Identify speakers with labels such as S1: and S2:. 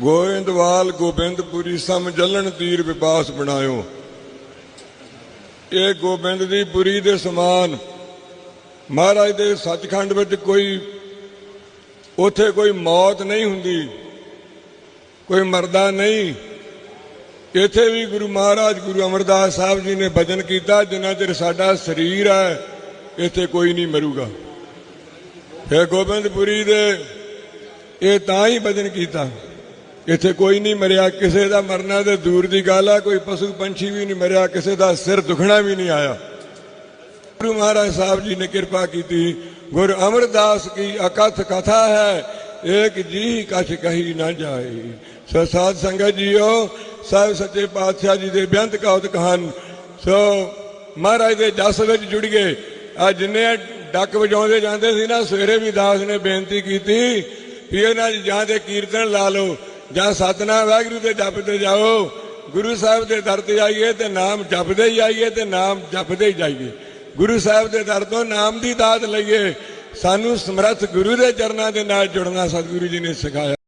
S1: ਗੋਇੰਦਵਾਲ ਗੋਬਿੰਦਪੁਰੀ ਸਮ ਜਲਣ ਤੀਰ ਵਿਪਾਸ ਬਣਾਇਓ। ਇਹ ਗੋਬਿੰਦ ਦੀ ਪੁਰੀ ਦੇ ਸਮਾਨ। ਮਹਾਰਾਜ ਦੇ ਸੱਚਖੰਡ ਵਿੱਚ ਕੋਈ, ਉਥੇ ਕੋਈ ਮੌਤ ਨਹੀਂ ਹੁੰਦੀ, ਕੋਈ ਮਰਦਾ ਨਹੀਂ। ਇੱਥੇ ਵੀ ਗੁਰੂ ਮਹਾਰਾਜ, ਗੁਰੂ ਅਮਰਦਾਸ ਸਾਹਿਬ ਜੀ ਨੇ ਭਜਨ ਕੀਤਾ, ਜਿੰਨਾ ਚਿਰ ਸਾਡਾ ਸਰੀਰ ਹੈ, ਇੱਥੇ ਕੋਈ ਨਹੀਂ ਮਰੂਗਾ। ਫਿਰ ਗੋਬਿੰਦਪੁਰੀ ਦੇ ਇਹ ਤਾਂ ਹੀ ਭਜਨ ਕੀਤਾ। ਇੱਥੇ ਕੋਈ ਨਹੀਂ ਮਰਿਆ, ਕਿਸੇ ਦਾ ਮਰਨਾ ਤੇ ਦੂਰ ਦੀ ਗੱਲ ਆ, ਕੋਈ ਪਸ਼ੂ ਪੰਛੀ ਵੀ ਨਹੀਂ ਮਰਿਆ, ਕਿਸੇ ਦਾ ਸਿਰ ਦੁਖਣਾ ਵੀ ਨਹੀਂ ਆਇਆ। ਗੁਰੂ ਮਹਾਰਾਜ ਸਾਹਿਬ ਜੀ ਨੇ ਕਿਰਪਾ ਕੀਤੀ। ਗੁਰ ਅਮਰਦਾਸ ਕੀ ਅਕਥ ਕਥਾ ਹੈ, ਏਕ ਜੀ ਕਛ ਕਹੀ ਨਾ ਜਾਏ। ਸੋ ਸਾਧ ਸੰਗਤ ਜੀਓ, ਸਾਹਿਬ ਸੱਚੇ ਪਾਤਸ਼ਾਹ ਜੀ ਦੇ ਬੇਅੰਤ ਕੌਤਕ ਹਨ ਸੋ ਮਹਾਰਾਜ ਦੇ ਜਸ ਵਿੱਚ ਜੁੜ ਗਏ। ਆ ਜਿੰਨੇ ਡੱਕ ਵਜਾਉਂਦੇ ਜਾਂਦੇ ਸੀ ਨਾ, ਸਵੇਰੇ ਵੀ ਦਾਸ ਨੇ ਬੇਨਤੀ ਕੀਤੀ ਵੀ ਇਹਨਾਂ 'ਚ ਜਾਂ ਤੇ ਕੀਰਤਨ ਲਾ ਲਓ। ਜਾਂ ਸਤਨਾ ਵਾਹਿਗੁਰੂ ਦੇ ਜਪਦੇ ਜਾਓ, ਗੁਰੂ ਸਾਹਿਬ ਦੇ ਦਰ ਤੇ ਆਈਏ ਤੇ ਨਾਮ ਜਪਦੇ ਹੀ ਆਈਏ ਤੇ ਨਾਮ ਜਪਦੇ ਹੀ ਜਾਈਏ। ਗੁਰੂ ਸਾਹਿਬ ਦੇ ਦਰ ਤੋਂ ਨਾਮ ਦੀ ਦਾਤ ਲਈਏ, ਸਾਨੂੰ ਸਮਰੱਥ ਗੁਰੂ ਦੇ ਚਰਨਾਂ ਦੇ ਨਾਲ ਜੁੜਨਾ ਸਤਿਗੁਰੂ ਜੀ ਨੇ ਸਿਖਾਇਆ।